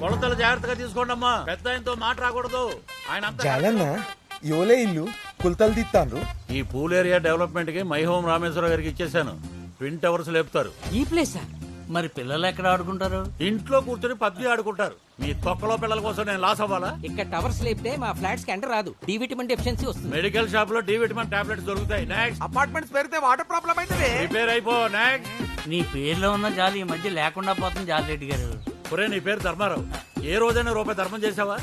కొలతలు జాగ్రత్తగా తీసుకోండి అమ్మా. పెద్ద ఆయనతో మాట రాకూడదు. ఆయన అంతా జాలన్న యోలే ఇల్లు కుల్తలు తీస్తాండ్రు ఈ పూల్ ఏరియా డెవలప్మెంట్కి మై హోమ్ రామేశ్వర గారికి ఇచ్చేసాను ట్విన్ టవర్స్ లేపుతారు. ఈ ప్లేసా మరి పిల్లలు ఎక్కడ ఆడుకుంటారు? ఇంట్లో కూర్చొని పబ్జి ఆడుకుంటారు. మీ తొక్కలో పిల్లల కోసం నేను లాస్ అవ్వాలా? ఇక్కడ టవర్స్ లేపితే మా ఫ్లాట్స్కి ఎంటర్ రాదు. డి విటమిన్ డెఫిషియన్సీ వస్తుంది. మెడికల్ షాప్లో డి విటమిన్ టాబ్లెట్స్ దొరుకుతాయి. నెక్స్ట్ అపార్ట్మెంట్స్ పెరిగితే వాటర్ ప్రాబ్లం అయితే ప్రిపేర్ అయిపో. నెక్స్ట్ నీ పేర్లో ఉన్న జాలి ఈ మధ్య లేకుండా పోతుంది జాలిరెడ్డి గారు. ఒరే నీ పేరు ధర్మారావు. ఏ రోజైనా రూపాయి ధర్మం చేసావా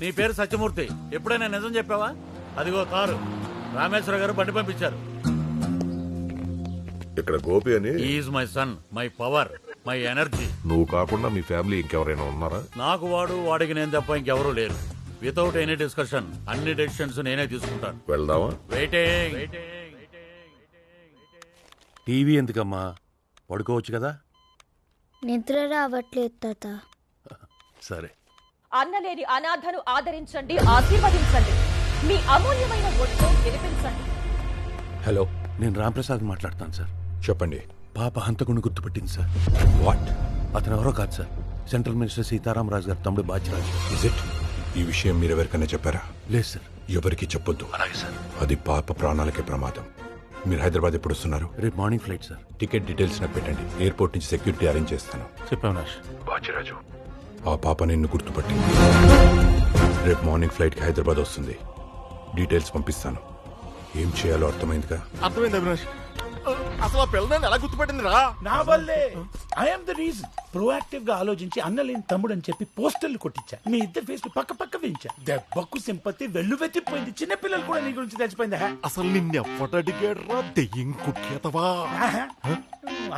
నీ పేరు సత్యమూర్తి. ఎప్పుడైనా నిజం చెప్పావా? అదిగో కారు. రామేశ్వర గారు బండి పంపించారు. ఇక్కడ గోపి అని? Is my son my power my energy నువ్వు కాకుండా మీ ఫ్యామిలీ ఇంకెవరైనా ఉన్నారా? నాకు వాడు వాడికి నేను తప్ప ఇంకెవరూ లేరు. వితౌట్ ఎనీ డిస్కషన్ అన్ని డెసిషన్స్ నేనే తీసుకుంటాను. వెళ్దామా? వెయిటింగ్ టీవీ ఎందుకమ్మా? పడుకోవచ్చు కదా? నిద్ర రావట్లేదు తాత. సరే. అన్నలేని అనాథను ఆదరించండి ఆశీర్వదించండి. మీ అమూల్యమైన ఓటుతో గెలిపించండి. హలో నేను రాంప్రసాద్ మాట్లాడతాను సార్. చెప్పండి. పాప హంతకుని గుర్తుపట్టింది సార్. వాట్? అతను ఎవరో కాదు సార్. సెంట్రల్ మినిస్టర్ సీతారామరాజు గారు తమ్ముడు బాధ్యరాజు ఇస్ ఇట్ ఈ విషయం మీరు ఎవరికైనా చెప్పారా? లేదు సార్. ఎవరికి చెప్పొద్దు. అలాగే సార్. అది పాప ప్రాణాలకే ప్రమాదం. మీరు హైదరాబాద్ ఎప్పుడు వస్తున్నారు? రేపు morning flight sir. Ticket details నాకు పెట్టండి. ఎయిర్పోర్ట్ నుంచి సెక్యూరిటీ అరేంజ్ చేస్తాను. చెప్పావు నాష్. బాచిరాజు. ఆ పాప నిన్ను గుర్తుపట్టింది రేపు మార్నింగ్ ఫ్లైట్కి హైదరాబాద్ వస్తుంది. డీటెయిల్స్ పంపిస్తాను. ఏం చేయాలో అర్థమైందిగా? అర్థమైంది అవినాష్. అసలు ఆ పిల్లని ఎలా గుర్తుపట్టింది రా నా వల్లే. ఐఎమ్ ద రీజన్ ప్రోయాక్టివ్గా ఆలోచించి అన్నలేని తమ్ముడు అని చెప్పి పోస్టర్లు కొట్టించా. మీ ఇద్దరు ఫేస్ పక్క పక్క వేయించా. దెబ్బకు సింపతి వెళ్ళు వెతిపోయింది చిన్న పిల్లలు కూడా నీ గురించి తెలిసిపోయిందా? అసలు నిన్నెవ్వటడిగాడు రా దెయ్యం కుట్లేతవా.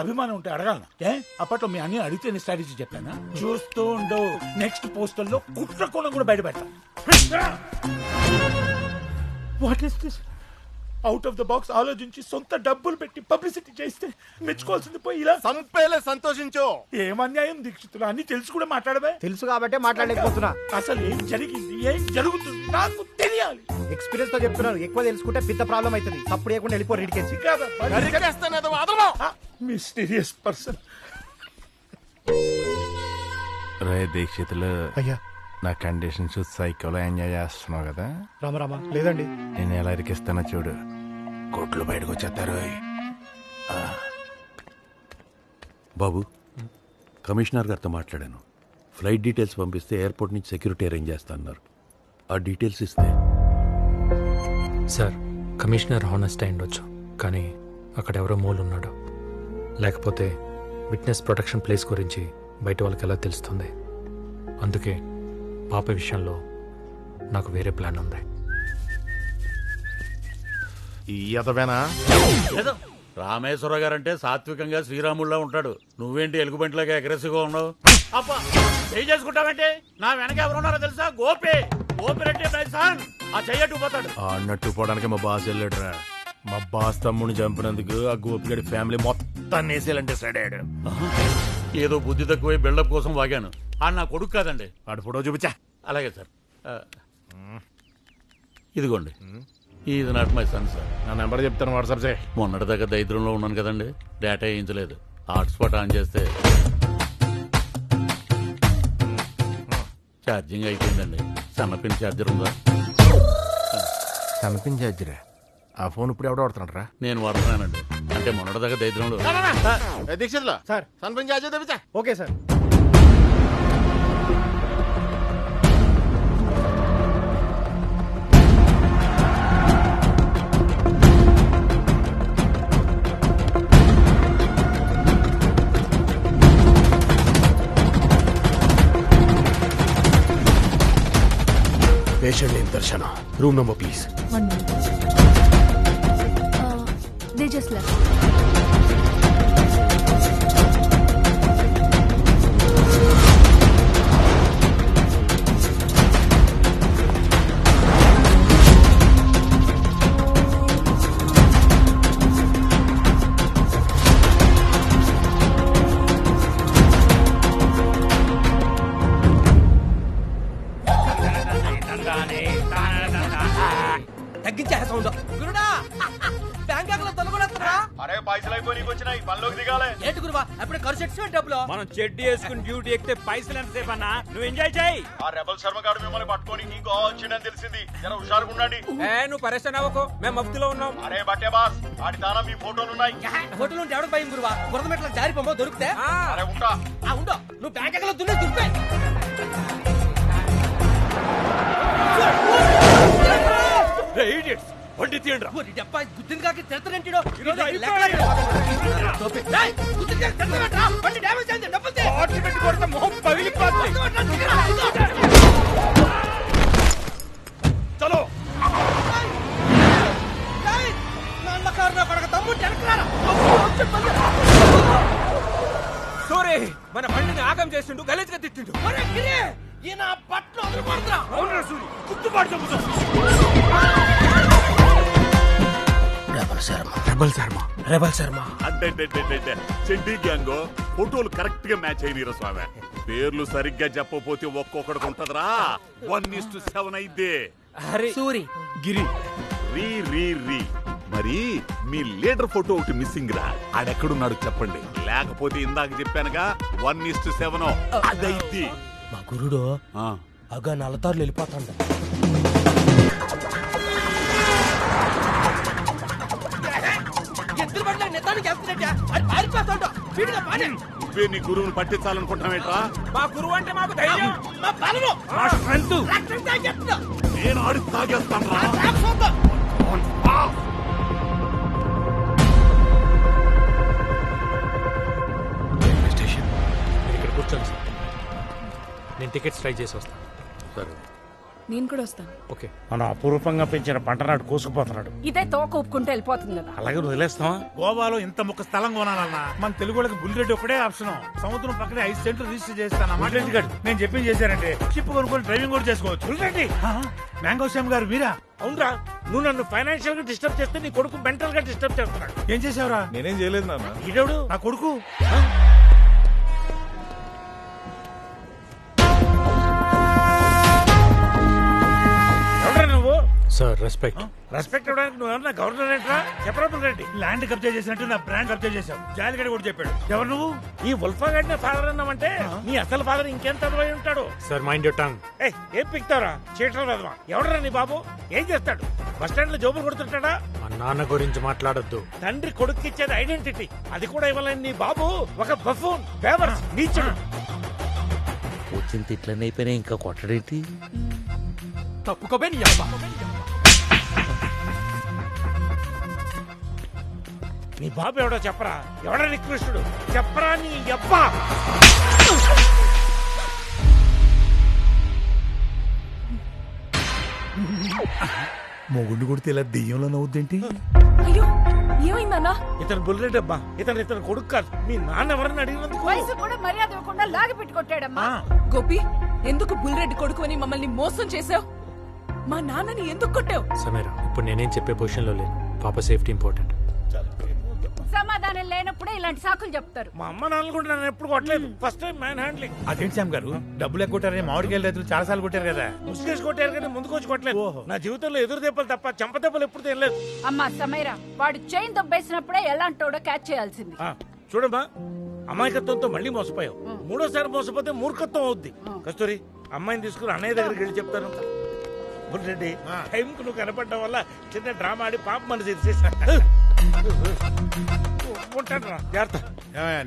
అభిమానం ఉంటే అడగాలనా? ఏ? అప్పట్లో మీ అన్ని అడిగితే స్ట్రాటజీ చెప్పానా? చూస్తూ ఉండు. నెక్స్ట్ పోస్టర్లో కుట్ర కోణం కూడా బయటపెడతా what is this out of the box ఆలోచించి సొంత డబ్బులు పెట్టి పబ్లిసిటీ చేస్తే మెచ్చుకోవాల్సింది పోయి ఇలా. సంపేలే సంతోషించు. ఏం అన్యాయం దీక్షితులు? అన్ని తెలిసి కూడా మాట్లాడమే తెలుసు కాబట్టే మాట్లాడలేకపోతున్నా. అసలు ఏం జరిగింది? ఏం జరుగుతుంది? నాకు తెలియాలి. ఎక్స్పీరియన్స్తో చెప్తున్నాను. ఎక్కువ తెలుసుకుంటే పిత్త ప్రాబ్లం అవుతుంది. తప్పుడు లేకుండా వెళ్ళిపో మిస్టీరియస్ పర్సన్ రే దీక్షితులు అయ్యా. నా కండిషన్స్ సైకోలో ఎంజాయ్ చేస్తున్నావు కదా? రామరామా లేదండి. నేను ఎలా ఇరికిస్తానో చూడు. కోట్లు బయటకు వచ్చేస్తారు బాబు కమిషనర్ గారితో మాట్లాడాను. ఫ్లైట్ డీటెయిల్స్ పంపిస్తే ఎయిర్పోర్ట్ నుంచి సెక్యూరిటీ అరేంజ్ చేస్తా అన్నారు ఆ డీటెయిల్స్ ఇస్తే. సార్ కమిషనర్ హానెస్ట్ అయి ఉండొచ్చు కానీ అక్కడ ఎవరో మూలు ఉన్నాడు లేకపోతే విట్నెస్ ప్రొటెక్షన్ ప్లేస్ గురించి బయట వాళ్ళకి ఎలా తెలుస్తుంది? అందుకే పాప విషయంలో నాకు వేరే ప్లాన్ ఉంది. ఈ అతవేనా లేదు రామేశ్వర గారు అంటే సాత్వికంగా శ్రీరాముళ్ళ ఉంటాడు. నువ్వేంటి ఎలుగుబంటిలాగా అగ్రెసివ్గా ఉన్నావు? అబ్బా చేయి చేసుకుంటావంటే? నా వెనక ఎవరున్నారో తెలుసా? గోపి. గోపి రెడ్డి ఆ చెయ్యట్టు పోతాడు. అన్నట్టు పోవడానికి మా బాస్ వెళ్ళాడురా. మా బాస్ తమ్ముని చంపినందుకు ఆ గోపిగడి ఫ్యామిలీ మొత్తం నేసేయాలంటే సైడ్ అయ్యాడు. ఏదో బుద్ధి తక్కువై బిల్డప్ కోసం వాగాను. ఆ నా కొడుకు కాదండి. ఆడు ఫోటో చూపించా. అలాగే సార్. ఇదిగోండి. ఇది నాట్ మై సన్ సార్ నా నెంబర్ చెప్తాను వాట్సాప్ చేయి. మొన్నటిదాకా దరిద్రంలో ఉన్నాను కదండి. డేటా వేయించలేదు. హాట్స్పాట్ ఆన్ చేస్తే. ఛార్జింగ్ అయిపోయిందండి. సన్నపిన్ ఛార్జర్ ఉందా? కనిపించాజ్రా ఆ ఫోన్ ఇప్పుడు ఎవడో వాడుతున్నాడు రా. నేను వాడుతున్నానండి. అంటే మొన్నటిదాకా దరిద్రంలో. దీక్షితులు. సార్. సన్పంచి చార్జీ తెప్పించా. Okay sir. Patient name Darshana room number please one they just left తగ్గించే సౌండ్. గురుడా! బ్యాంకాక్లో తొలగొడతారా అరే పైసలు అయిపోయి వచ్చినాయి. పనిలోకి దిగాలే. ఏంటి గురువా? అప్పుడే ఖర్చు ఎట్టు డబ్బులు? మనం చెడ్డీ వేసుకుని డ్యూటీ ఎక్కితే పైసలు ఎంతసేపు అన్నా? నువ్వు ఎంజాయ్ చేయి. ఆ రెబల్ శర్మ గారు మిమ్మల్ని పట్టుకొని ఇంకో వచ్చిందని తెలిసింది. జర హుషారుగా ఉండండి. ఏ నువ్వు పరేషన్ అవ్వకు. మేము మఫ్తీలో ఉన్నాం. అరే బట్టే బాస్ ఆడి దానా మీ ఫోటోలు ఉన్నాయి. హోటల్ ఉంటే ఎవరికి భయం గురువా? బురద మెట్ల జారి పొమ్మ దొరికితే? అరే ఉంటా. ఆ ఉండో. నువ్వు బ్యాంక్ ఎక్కడ దున్నే దుర్పే వండి తీయండి డబ్బా గుర్తింది కాక తిడతానంటాడు ఈరోజు. గుర్తింది కాక తిడతానంటా బండి డ్యామేజ్ అయింది డబ్బులు తే. పెట్టి కొడితే మొహం పగిలిపోతుంది చలో. నాన్న కారు నా కొడక తమ్ముడు వెనకరారా. సూరి మన బండిని ఆగం చేస్తుండు గలీజ్గా తిట్టిండు. ఒరే గిరి, ఈయన పట్లు వదిలిపోతున్నా అవునరా సూరి గుర్తుపాటు చెబుతాం అంటే చెడ్డీ గ్యాంగ్ ఫోటోలు కరెక్ట్గా మ్యాచ్ అయినరా స్వామి. పేర్లు సరిగ్గా చెప్పకపోతే ఒక్కొక్కడికి ఉంటదిరా. వన్ ఇస్ టు సెవెన్ అయితే. సూరి. గిరి. రీ రీ రీ. మరి మీ లీడర్ ఫోటో ఒకటి మిస్సింగ్ రా. ఆడెక్కడున్నాడు చెప్పండి. లేకపోతే ఇందాక చెప్పానుగా వన్ ఇస్ టు సెవెన్ అదైతే. మా గురుడు ఆ, అగా నల్లతారులు వెళ్ళిపోతాండ. అది పారిపోతాడు. వీడిగా నువ్వే నీ గురువుని పట్టించాలనుకుంటున్నావేట్రా? మా గురువు అంటే మాకు ధైర్యం మా బలము. మా స్ట్రెంత్. రక్తం తాగేస్తున్నా నేను ఆడి తాగేస్తాను రా చూద్దాం స్టేషన్. మీరు ఇక్కడ కూర్చోండి సార్. నేను టికెట్స్ ట్రై చేసి వస్తాను. సరే. నేను కూడా వస్తాను. ఓకే. మన అపురూపంగా పెంచిన పంటనాడు కోసుకుపోతున్నాడు. ఇదే తోక ఒప్పుకుంటే వెళ్ళిపోతుంది కదా. అలాగే వదిలేస్తావా? గోవాలో ఇంత ముక్క స్థలం కొనాలన్నా మన తెలుగు వాళ్ళకి బుల్లెట్ ఒకటే ఆప్షన్. సముద్రం పక్కనే ఐదు సెంట్లు రిజిస్టర్ చేస్తాను మాట. నేను చెప్పింది చేశారంటే షిప్ కొనుక్కొని డ్రైవింగ్ కూడా చేసుకోవచ్చు. మ్యాంగో శ్యామ్ గారు మీరా? అవునరా. నువ్వు నన్ను ఫైనాన్షియల్గా డిస్టర్బ్ చేస్తే నీ కొడుకు మెంటల్గా డిస్టర్బ్ చేస్తున్నాడు. ఏం చేసావురా నేనేం చేయలేదు నాన్న. ఈడేవుడు? నా కొడుకు? సార్ రెస్పెక్ట్ రెస్పెక్ట్ ఇవ్వడానికి నువ్వు ఎవరన్నా గవర్నర్ ఏంట్రా చెప్పరా రెడ్డి ల్యాండ్ కబ్జా చేసినట్టు నా బ్రాండ్ కబ్జా చేశావు. జాలిగడి కూడా చెప్పాడు. ఎవరు నువ్వు? ఈ ఉల్ఫా గడిన ఫాదర్ అన్నామంటే నీ అసలు ఫాదర్ ఇంకెంత అదవై ఉంటాడు? సార్ మైండ్ యూర్ టంగ్ ఏయ్ ఏం పిక్తావరా? చీటలు వెదవా ఎవడరా నీ బాబు? ఏం చేస్తాడు? బస్ స్టాండ్లో జోబులు కొడుతుంటాడా? మా నాన్న గురించి మాట్లాడొద్దు. తండ్రి కొడుకు ఇచ్చేది ఐడెంటిటీ అది కూడా ఇవ్వలేని నీ బాబు ఒక బఫూన్ ఫేవర్స్ నీచుడు. వచ్చిన తిట్లన్నీ అయిపోయినాయి ఇంకా కొట్టడేంటి? తప్పుకోబే నీ అబ్బా. నీ బాబు ఎవడో చెప్పరా? ఎవడా నికృష్టుడు? చెప్పరా నీ అబ్బా మొగుండు కొడితే ఇలా దెయ్యంలో నవ్వుద్దేంటి? అయ్యో ఏమైందన్నా ఇతను బుల్లెట్ అబ్బా. ఇతను ఇతను కొడుకు కాదు. మీ నాన్న ఎవరిని అడిగినందుకు? వయసు కూడా మర్యాద ఇవ్వకుండా లాగి పెట్టి కొట్టాడమ్మా ఆ. గోపి ఎందుకు బుల్రెడ్డి కొడుకు అని మమ్మల్ని మోసం చేసావు మా నాన్నని ఎందుకు కొట్టావు? సమీరా ఇప్పుడు నేనేం చెప్పే పొజిషన్లో లేను. పాప సేఫ్టీ ఇంపార్టెంట్ సమాధానం లేనప్పుడే ఇలాంటి సాకులు చెప్తారు. మా అమ్మ నాన్నలు కూడా నన్ను ఎప్పుడు కొట్టలేదు. ఫస్ట్ టైం మ్యాన్ హ్యాండ్లింగ్ అదేంటి శామ్ గారు? డబ్బులు కొట్టారని మామిడికాయలు రైతులు చాలా సార్లు కొట్టారు కదా. ముసుగేసి కొట్టారు కానీ ముందుకు వచ్చి కొట్టలేదు. నా జీవితంలో ఎదురు దెబ్బలు తప్ప చెంప దెబ్బలు ఎప్పుడు తినలేదు. అమ్మా సమీరా వాడు చైన్ దొబ్బేసినప్పుడే ఎలాంటోడో క్యాచ్ చేయాల్సింది. ఆ, చూడమ్మా అమాయకత్వంతో మళ్ళీ మోసపోయావు. మూడోసారి మోసపోతే మూర్ఖత్వం అవుద్ది. కస్తూరి అమ్మాయిని తీసుకుని అన్నయ్య దగ్గరికి వెళ్ళి చెప్తాను. రెడ్డి టైంకు నువ్వు కనపడడం వల్ల చిన్న డ్రామా ఆడి పాప మన తీసేసా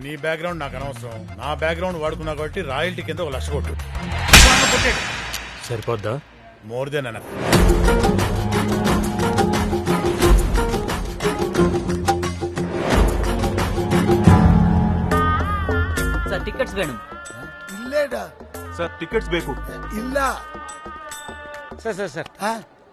నీ బ్యాక్గ్రౌండ్ నాకు అనవసరం. నా బ్యాక్గ్రౌండ్ వాడుకున్నా కాబట్టి రాయల్టీ కింద ఒక లక్ష కొట్టు. సరిపోద్దా? మోర్ దెన్ అన్న sir tickets Venu. Sir tickets ಬೇಕು సార్ సార్ సార్.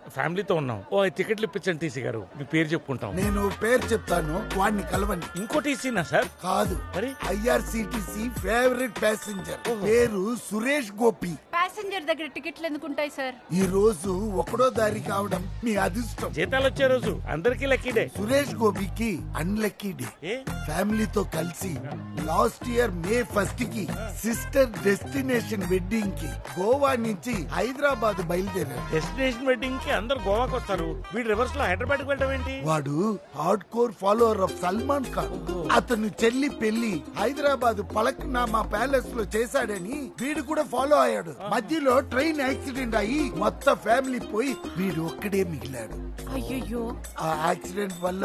ఫ్యామిలీతో ఉన్నాం. ఓ టికెట్లు ఇప్పించండి టీసీ గారు. మీ పేరు చెప్పుకుంటాం. నేను పేరు చెప్తాను వాడిని కలవండి. ఇంకో టీసీనా సార్? కాదు మరి? IRCTC favourite passenger. పేరు సురేష్ గోపి. ప్యాసింజర్ దగ్గర టికెట్లు ఎందుకుంటాయి సార్? ఈ రోజు ఒకడో దారి కావడం మీ అదృష్టం. జీతాలు వచ్చే రోజు అందరికీ లక్కీడే సురేష్ గోపికి అన్లక్కీ డే. ఫ్యామిలీతో కలిసి లాస్ట్ ఇయర్ మే ఫస్ట్కి సిస్టర్ డెస్టినేషన్ వెడ్డింగ్కి గోవా నుంచి హైదరాబాద్ బయలుదేరాడు డెస్టినేషన్ వెడ్డింగ్కి అందరు గోవాకి వస్తారు. వీడు రివర్స్లో హైదరాబాద్ వెళ్ళడం ఏంటి? వాడు hardcore follower of Salman Khan అతను చెల్లి పెళ్ళి హైదరాబాద్ పలక్నామా ప్యాలెస్లో చేశాడని వీడు కూడా ఫాలో అయ్యాడు. మధ్యలో ట్రైన్ యాక్సిడెంట్ అయ్యి మొత్తం ఫ్యామిలీ పోయి వీడు ఒక్కడే మిగిలాడు. అయ్యయ్యో. ఆ యాక్సిడెంట్ వల్ల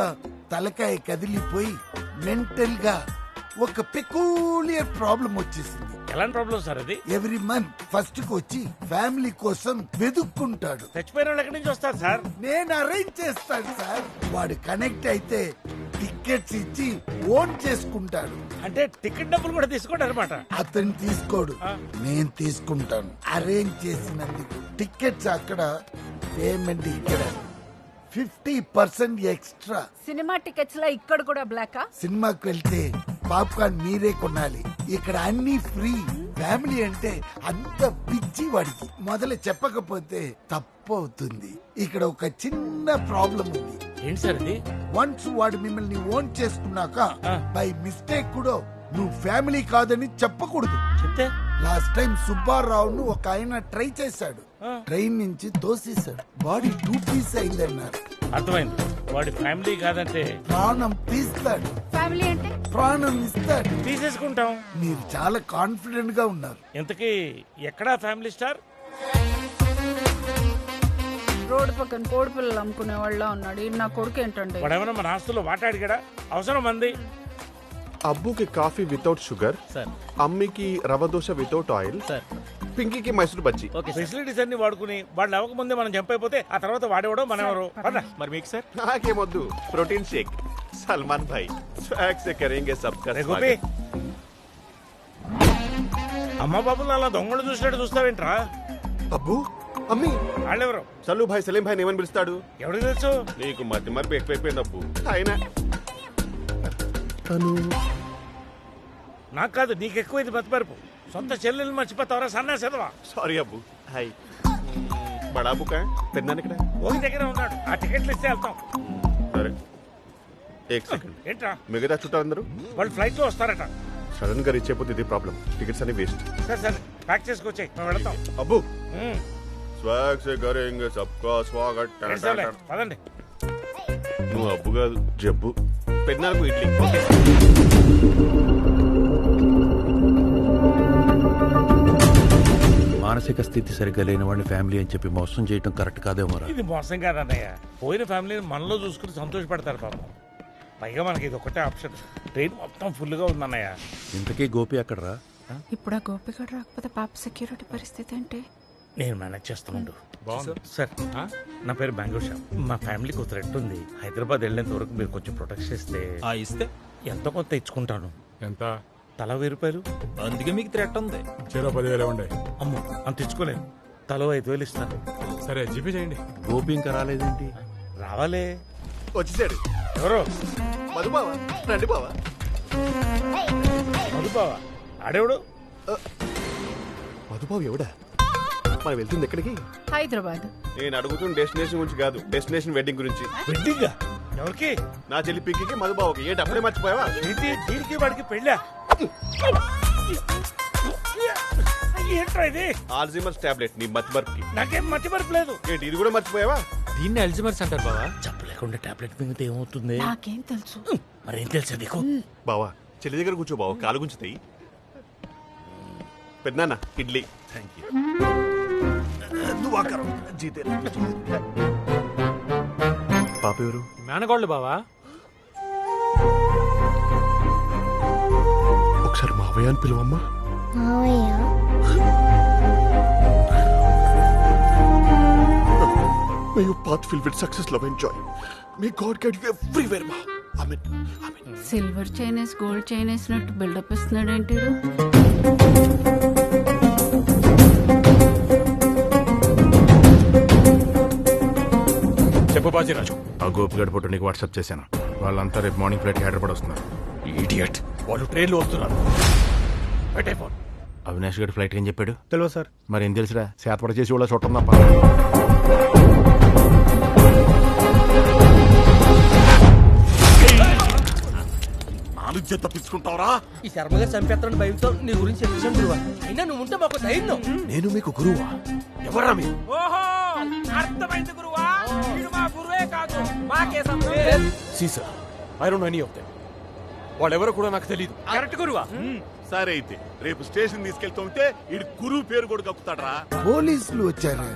తలకాయ కదిలిపోయి మెంటల్గా ఒక పెకూలియర్ ప్రాబ్లం వచ్చేసింది. ఎలాంటి ప్రాబ్లం సార్ అది? ఎవ్రీ మంత్ ఫస్ట్కి వచ్చి ఫ్యామిలీ కోసం వెతుక్కుంటాడు. చచ్చిపోయిన వాళ్ళు ఎక్కడి నుంచి వస్తారు సార్? నేను అరేంజ్ చేస్తాను సార్. వాడు కనెక్ట్ అయితే టికెట్స్ ఇచ్చి ఓన్ చేసుకుంటాడు. అంటే టికెట్ డబ్బులు కూడా తీసుకోండి అనమాట అతను తీసుకోడు. నేను తీసుకుంటాను. అరేంజ్ చేసినందుకు టికెట్స్ అక్కడ పేమెంట్ ఇక్కడ. ఫిఫ్టీ పర్సెంట్ ఎక్స్ట్రా సినిమా టికెట్స్లో ఇక్కడ కూడా బ్లాకా సినిమాకి వెళ్తే పాప్కార్న్ మీరే కొనాలి. ఇక్కడ అన్ని ఫ్రీ. ఫ్యామిలీ అంటే అంత పిచ్చి వాడికి. మొదలు చెప్పకపోతే తప్పు అవుతుంది ఇక్కడ ఒక చిన్న ప్రాబ్లం ఉంది. ఏంటి సార్ వన్స్ వాడు మిమ్మల్ని ఓన్ చేసుకున్నాక బై మిస్టేక్ కూడా నువ్వు ఫ్యామిలీ కాదని చెప్పకూడదు. చెప్తే? లాస్ట్ టైం సుబ్బారావును ఒక ఆయన ట్రై చేశాడు. ట్రైన్ నుంచి తోసేశాడు. బాడీ టూ పీస్ అయిందన్నారు. అర్థమైంది. వాడి ఫ్యామిలీ కాదంటే ప్రాణం తీస్తాడు. ఫ్యామిలీ అంటే? ప్రాణం ఇస్తాడు. తీసేసుకుంటాం. మీరు చాలా కాన్ఫిడెంట్గా ఉన్నారు. ఇంతకీ ఎక్కడా ఫ్యామిలీ స్టార్? రోడ్డు పక్కన కోడి పిల్లలు అమ్ముకునే వాళ్ళ ఉన్నాడు. ఈయన నా కొడుకు ఏంటండి? వాడేమన్నా మన ఆస్తుల్లో వాటాడిగాడా అవసరం మంది అబ్బుకి coffee without sugar. Sir. అమ్మికి rava dosa without oil. Sir. పింకీకి Mysore bajji. Facilities అన్ని వాడుకుని వాళ్ళు అవ్వకముందే మనం చంపైపోతే ఆ తర్వాత వాడేవాడో మనెవరు. పద. మరి మీకు సార్ నాకేమొద్దు. Protein shake. సల్మాన్ భాయ్. స్వాగ్ సే కరేంగే సబ్కా రే గోపి. అమ్మ బాబులు అలా దొంగలు చూసినట్టు చూస్తావేంట్రా? అబ్బు అమ్మి. వాళ్ళెవరు? సల్లు భాయ్ సలీం భాయ్ ఏమని పిలుస్తాడు? ఎవరికి తెలుసు? నీకు మతి మరపు ఎక్కువైపోయింది అబ్బు. ఆయన నాకు కాదు నీకు ఎక్కువ ఇది సొంత చెల్లెలు మర్చిపోతావరా సన్నాసేదవా సారీ అబ్బు. హాయ్ బడా బుకా పెద్దాను ఇక్కడ. ఓకి దగ్గర ఉన్నాడు. ఆ టికెట్లు ఇస్తే వెళ్తాం. సరే. ఏక్ సెకండ్ ఏంట్రా? మిగతా చుట్టాలందరూ వాళ్ళు ఫ్లైట్లో వస్తారట. సడన్గా రీచ్ అయిపోతే ఇది ప్రాబ్లం టికెట్స్ అన్ని వేస్ట్ సరే సరే. ప్యాక్ చేసుకొచ్చాయి. మేము వెళ్తాం. అబ్బు. స్వాగ్ సే కరేంగే సబ్కా స్వాగత్ పదండి. నువ్వు అబ్బు కాదు జబ్బు. పెద్దనాలకు ఇడ్లీ. ఓకే మానసిక స్థితి సరిగ్గా లేని వాడిని ఫ్యామిలీ అని చెప్పి మోసం చేయడం కరెక్ట్ కాదేమోరా ఇది మోసం కాదన్నయ్య. పోయిన ఫ్యామిలీని మనలో చూసుకుని సంతోషపడతారు పాపం. పైగా మనకి ఇది ఒకటే ఆప్షన్. ట్రైన్ మొత్తం ఫుల్గా ఉందన్నయ్య. ఇంతకీ గోపి అక్కడరా ఇప్పుడు ఆ గోపిగడు రాకపోతే పాప సెక్యూరిటీ పరిస్థితి ఏంటి? నేను మేనేజ్ చేస్తున్నాడు సార్ నా పేరు బెంగళూరు షా మా ఫ్యామిలీకి ఒక థ్రెట్ ఉంది. హైదరాబాద్ వెళ్ళేంత వరకు మీరు కొంచెం ప్రొటెక్ట్ చేస్తే ఇస్తే? ఎంతో కొంత ఇచ్చుకుంటాను. ఎంత? తల వెయ్యి రూపాయలు అందుకే మీకు థ్రెట్ ఉంది. చెరో పదివేలు ఉండే అమ్మో అంత ఇచ్చుకోలేను తలో ఐదు వేలు ఇస్తాను. సరే జీపీ చేయండి. గోపి ఇంకా రాలేదేంటి? రావాలే. వచ్చేసాడు. ఎవరో? మధు బావా రండి బావా. మధుబావా. ఆడేవుడు? మధుబాబు ఎవడా? మనం వెళ్తుంది ఎక్కడికి? హైదరాబాద్. నేను అడుగుతున్న డెస్టినేషన్ గురించి కాదు డెస్టినేషన్ వెడ్డింగ్ గురించి. వెడ్డింగ్? ఎవరికి? నా చెల్లి పింకీకి మధుబాబుకి ఏంటి అప్పుడే మర్చిపోయావా? ఏంటి? దీనికి వాడికి పెళ్ళా? ఏంట్రా ఇది? ఆల్జిమర్స్ టాబ్లెట్ నీ మతిమర్పుకి. నాకేం మతి మరపలేదు ఏంటి ఇది కూడా మర్చిపోయావా? దీన్ని అల్జిమర్స్ అంటారు బావా. చెప్పలేకుండా టాబ్లెట్ మింగితే ఏమవుతుంది? నాకేం తెలుసు. మరేం తెలుసా నీకు? బావా చెల్లి దగ్గర కూర్చో బావ కాలు గుంచుతాయి పెద్దనాన్న ఇడ్లీ. థ్యాంక్ యూ పాప ఎవరు? మేనగోళ్ళు బావా. ఒకసారి మావయ్య అని పిలువమ్మా May your path filled with success, love, and joy. May God guide you everywhere, Ma. Amen. Amen. Silver Chinese gold chain వేసినట్టు బిల్డప్ ఇస్తున్నాడు ఏంటి చెప్పు బాజీరాజు ఆ గోపిగడ్ ఫోటో నీకు వాట్సాప్ చేశాను వాళ్ళంతా రేపు మార్నింగ్ ఫ్లైట్ హైదరాబాద్ వస్తున్నారు ఇడియట్ వాళ్ళు ట్రైన్లో వస్తున్నారు. పెట్టే ఫోన్. అవినాష్ గడి ఫ్లైట్ ఏం చెప్పాడు? తెలియదు సార్. మరి ఏం తెలుసురా? శాతపడ చేసి కూడా చూడటం తప్ప నాలుగు చేత ఈ శర్మ గారు చంపేస్తాడని భయంతో నీ గురించి చెప్పేసాను గురువా? అయినా నువ్వు ఉంటే మాకు ధైర్యం. నేను మీకు గురువా? ఎవరా మీరు? ఓహో అర్థమైంది గురువా. వీడు మా గురువే కాదు మాకే సీసా I don't any of them వాళ్ళెవరో కూడా నాకు తెలియదు కరెక్ట్ గురువా. సరే అయితే రేపు స్టేషన్ తీసుకెళ్తుంటే ఇడు గురువు పేరు కూడా కక్కుతాడరా. పోలీసులు వచ్చారు.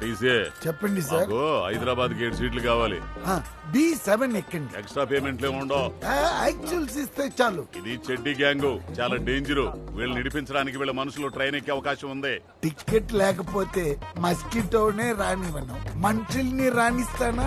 టీసీ చెప్పండి సార్. హైదరాబాద్ గేట్ సీట్లు కావాలి. బి సెవెన్ ఎక్కండి. ఎక్స్ట్రా పేమెంట్లే ఉండవు. యాక్చువల్స్ ఇస్తే చాలు. ఇది చెడ్డి గ్యాంగ్. చాలా డేంజరు. వీళ్ళు నిడిపించడానికి వీళ్ళ మనుషులు ట్రైన్ ఎక్కే అవకాశం ఉంది. టికెట్ లేకపోతే మస్కిటోనే రానివ్వను. మనుషుల్ని రాణిస్తానా